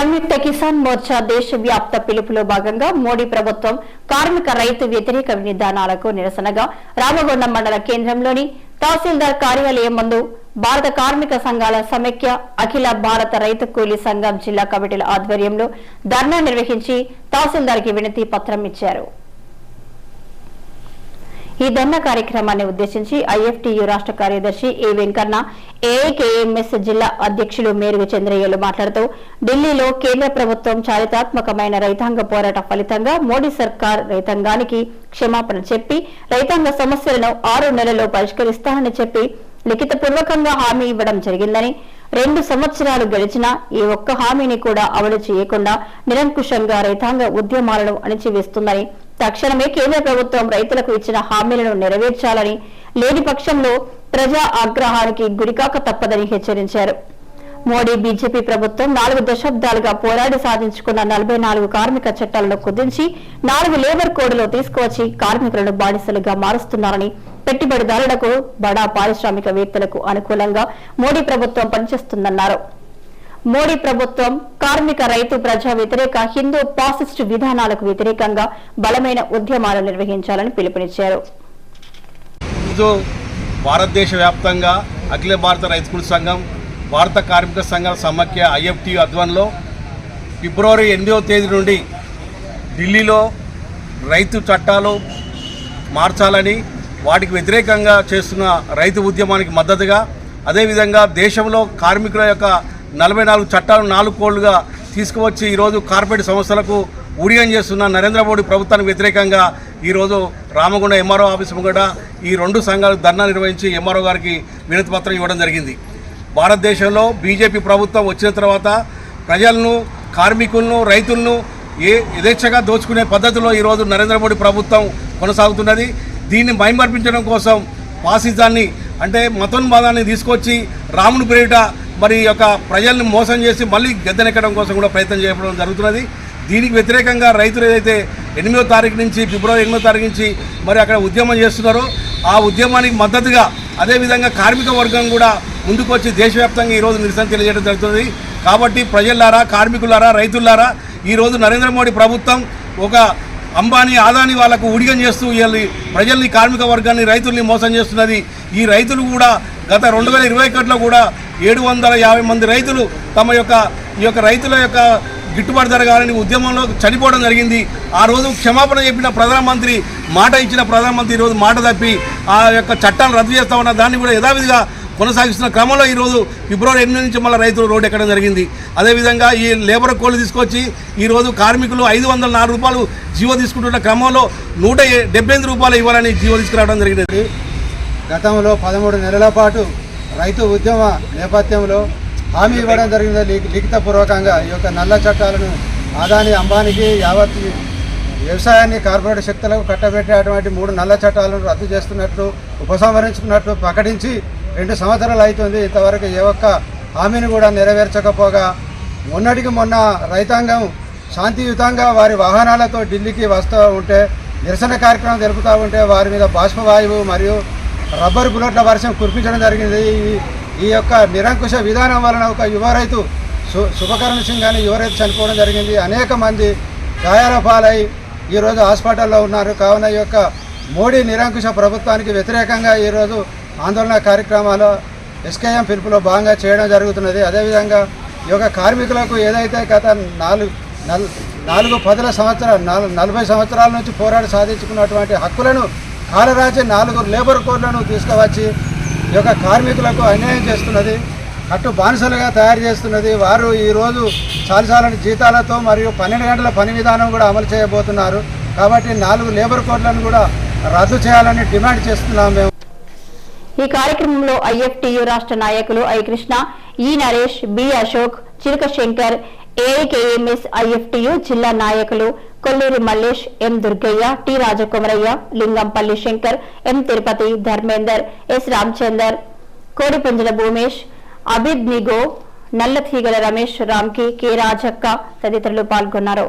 సంయుక్త కిసాన్ మోర్చా దేశవ్యాప్త పిలుపులో భాగంగా మోడీ ప్రభుత్వం కార్మిక రైతు వ్యతిరేక విధానాలకు నిరసనగా రామగుండం మండల కేంద్రంలోని తహసీల్దార్ కార్యాలయం ముందు భారత కార్మిక సంఘాల సమైక్య అఖిల భారత రైతు కూలీ సంఘం జిల్లా కమిటీల ఆధ్వర్యంలో ధర్నా నిర్వహించి తహసీల్దార్కి వినతి పత్రం ఇచ్చారు. ఈ ధర్నా కార్యక్రమాన్ని ఉద్దేశించి ఐఎఫ్టియు రాష్ట్ర కార్యదర్శి ఏ వెంకన్న ఏఐకేఎంఎస్ జిల్లా అధ్యక్షులు మేరుగు చంద్రయ్యలు మాట్లాడుతూ ఢిల్లీలో కేంద్ర ప్రభుత్వం చారిత్రాత్మకమైన రైతాంగ పోరాట ఫలితంగా మోడీ సర్కార్ రైతాంగానికి క్షమాపణ చెప్పి రైతాంగ సమస్యలను ఆరు నెలల్లో పరిష్కరిస్తానని చెప్పి లిఖితపూర్వకంగా హామీ ఇవ్వడం జరిగిందని రెండు సంవత్సరాలు గడిచినా ఈ ఒక్క హామీని కూడా అమలు చేయకుండా నిరంకుశంగా రైతాంగ ఉద్యమాలను అణిచివేస్తుందని తక్షణమే కేంద్ర ప్రభుత్వం రైతులకు ఇచ్చిన హామీలను నెరవేర్చాలని లేని పక్షంలో ప్రజా ఆగ్రహానికి గురికాక తప్పదని హెచ్చరించారు. మోడీ బీజేపీ ప్రభుత్వం నాలుగు దశాబ్దాలుగా పోరాడి సాధించుకున్న నలభై నాలుగు కార్మిక చట్టాలను కుదించి నాలుగు లేబర్ కోడ్లు తీసుకువచ్చి కార్మికులను బానిసలుగా మారుస్తున్నారని పెట్టుబడిదారులకు బడా పారిశ్రామికవేత్తలకు అనుకూలంగా మోడీ ప్రభుత్వం పనిచేస్తుందన్నారు. మోడీ ప్రభుత్వం కార్మిక రైతు ప్రజా వ్యతిరేక హిందూ పాసిస్ట్ విధానాలకు వ్యతిరేకంగా బలమైన ఉద్యమాలు నిర్వహించాలని పిలుపునిచ్చారు. భారతదేశ వ్యాప్తంగా అఖిల భారత రైతు సంఘం భారత కార్మిక సంఘాల సమాఖ్య ఐఎఫ్టి ఆధ్వర్యంలో ఫిబ్రవరి ఎనిమిదవ తేదీ నుండి ఢిల్లీలో రైతు చట్టాలు మార్చాలని వాటికి వ్యతిరేకంగా చేస్తున్న రైతు ఉద్యమానికి మద్దతుగా అదేవిధంగా దేశంలో కార్మికుల యొక్క నలభై నాలుగు చట్టాలు నాలుగు కోళ్ళుగా తీసుకువచ్చి ఈరోజు కార్పొరేట్ సంస్థలకు ఉడియం చేస్తున్న నరేంద్ర మోడీ ప్రభుత్వానికి వ్యతిరేకంగా ఈరోజు రామగుండ ఎంఆర్ఓ ఆఫీస్ ముంగట ఈ రెండు సంఘాలు ధర్నా నిర్వహించి ఎంఆర్ఓ గారికి వినతి పత్రం ఇవ్వడం జరిగింది. భారతదేశంలో బీజేపీ ప్రభుత్వం వచ్చిన తర్వాత ప్రజలను కార్మికులను రైతులను ఏ యథేచ్ఛగా దోచుకునే పద్ధతిలో ఈరోజు నరేంద్ర మోడీ ప్రభుత్వం కొనసాగుతున్నది. దీన్ని మైమర్పించడం కోసం ఫాసిజాన్ని అంటే మతోన్మాదాన్ని తీసుకొచ్చి రాముని పేరిట మరి ఈ యొక్క ప్రజల్ని మోసం చేసి మళ్ళీ గద్దెనెక్కడం కోసం కూడా ప్రయత్నం చేయడం జరుగుతున్నది. దీనికి వ్యతిరేకంగా రైతులు ఏదైతే ఎనిమిదో తారీఖు నుంచి ఫిబ్రవరి ఎనిమిదో తారీఖు నుంచి మరి అక్కడ ఉద్యమం చేస్తున్నారో ఆ ఉద్యమానికి మద్దతుగా అదేవిధంగా కార్మిక వర్గం కూడా ముందుకొచ్చి దేశవ్యాప్తంగా ఈరోజు నిరసన తెలియజేయడం జరుగుతుంది కాబట్టి ప్రజలారా కార్మికులారా రైతులారా ఈరోజు నరేంద్ర మోడీ ప్రభుత్వం ఒక అంబానీ ఆదాని వాళ్ళకు ఉడిగం చేస్తూ వీళ్ళని ప్రజల్ని కార్మిక వర్గాన్ని రైతుల్ని మోసం చేస్తున్నది. ఈ రైతులు కూడా గత రెండు వేల ఇరవై ఒకటిలో కూడా ఏడు వందల యాభై మంది రైతులు తమ యొక్క ఈ యొక్క రైతుల యొక్క గిట్టుబాటు జరగాలని ఉద్యమంలో చనిపోవడం జరిగింది. ఆ రోజు క్షమాపణ చెప్పిన ప్రధానమంత్రి మాట ఇచ్చిన ప్రధానమంత్రి ఈరోజు మాట తప్పి ఆ యొక్క చట్టాలు రద్దు చేస్తా ఉన్న దాన్ని కూడా యథావిధిగా కొనసాగిస్తున్న క్రమంలో ఈరోజు ఫిబ్రవరి ఎనిమిది నుంచి మళ్ళీ రైతులు రోడ్డు ఎక్కడం జరిగింది. అదేవిధంగా ఈ లేబర్ కోడ్లు తీసుకొచ్చి ఈరోజు కార్మికులు ఐదు వందల నాలుగు రూపాయలు జీవో తీసుకుంటున్న క్రమంలో నూట డెబ్బై ఎనిమిది రూపాయలు ఇవ్వాలని జీవో తీసుకురావడం జరిగింది గతంలో పదమూడు నెలల పాటు రైతు ఉద్యమ నేపథ్యంలో హామీ ఇవ్వడం జరిగింది లిఖిత లిఖితపూర్వకంగా ఈ యొక్క నల్ల చట్టాలను ఆదాని అంబానికి యావత్ వ్యవసాయాన్ని కార్పొరేట్ శక్తులకు కట్టబెట్టేటువంటి మూడు నల్ల చట్టాలను రద్దు చేస్తున్నట్లు ఉపసంహరించుకున్నట్లు ప్రకటించి రెండు సంవత్సరాలు అవుతుంది. ఇంతవరకు ఏ ఒక్క హామీని కూడా నెరవేర్చకపోగా మొన్నటికి మొన్న రైతాంగం శాంతియుతంగా వారి వాహనాలతో ఢిల్లీకి వస్తూ ఉంటే నిరసన కార్యక్రమం జరుపుతూ ఉంటే వారి మీద బాష్పవాయువు మరియు రబ్బర్ బుల్లెట్ల వర్షం కురిపించడం జరిగింది. ఈ ఈ యొక్క నిరంకుశ విధానం వలన ఒక యువ రైతు సు శుభకరణ్ సింగ్ అని యువ రైతు చనిపోవడం జరిగింది. అనేక మంది గాయాల పాలై ఈరోజు హాస్పిటల్లో ఉన్నారు. కావున ఈ యొక్క మోడీ నిరంకుశ ప్రభుత్వానికి వ్యతిరేకంగా ఈరోజు ఆందోళన కార్యక్రమాలు ఎస్కేఎం పిలుపులో భాగంగా చేయడం జరుగుతున్నది. అదేవిధంగా ఈ యొక్క కార్మికులకు ఏదైతే గత నాలుగు నల్ నాలుగు పదుల సంవత్సరాలు నాలుగు నలభై సంవత్సరాల నుంచి పోరాడి సాధించుకున్నటువంటి హక్కులను కాలరాచి నాలుగు లేబర్ కోడ్లను తీసుకువచ్చి ఈ యొక్క కార్మికులకు అన్యాయం చేస్తున్నది. అటు బానిసలుగా తయారు చేస్తున్నది. వారు ఈరోజు చాలాసాలని జీతాలతో మరియు పన్నెండు గంటల పని విధానం కూడా అమలు చేయబోతున్నారు. కాబట్టి నాలుగు లేబర్ కోడ్లను కూడా రద్దు చేయాలని డిమాండ్ చేస్తున్నాం మేము. ఈ కార్యక్రమంలో ఐఎఫ్టియు రాష్ట్ర నాయకులు I Krishna E Naresh B Ashok Chiruka Shankar AIKMS IFTU జిల్లా నాయకులు Kolluri Mallesh M Durgaiah T Rajakumaraiah Lingampalli Shankar M Tirupati Dharmender S Ramachander Kodipunjala Bhumesh Abid నిగో Nallatheegala Ramesh రామ్కి కె రాజక్క తదితరులు పాల్గొన్నారు.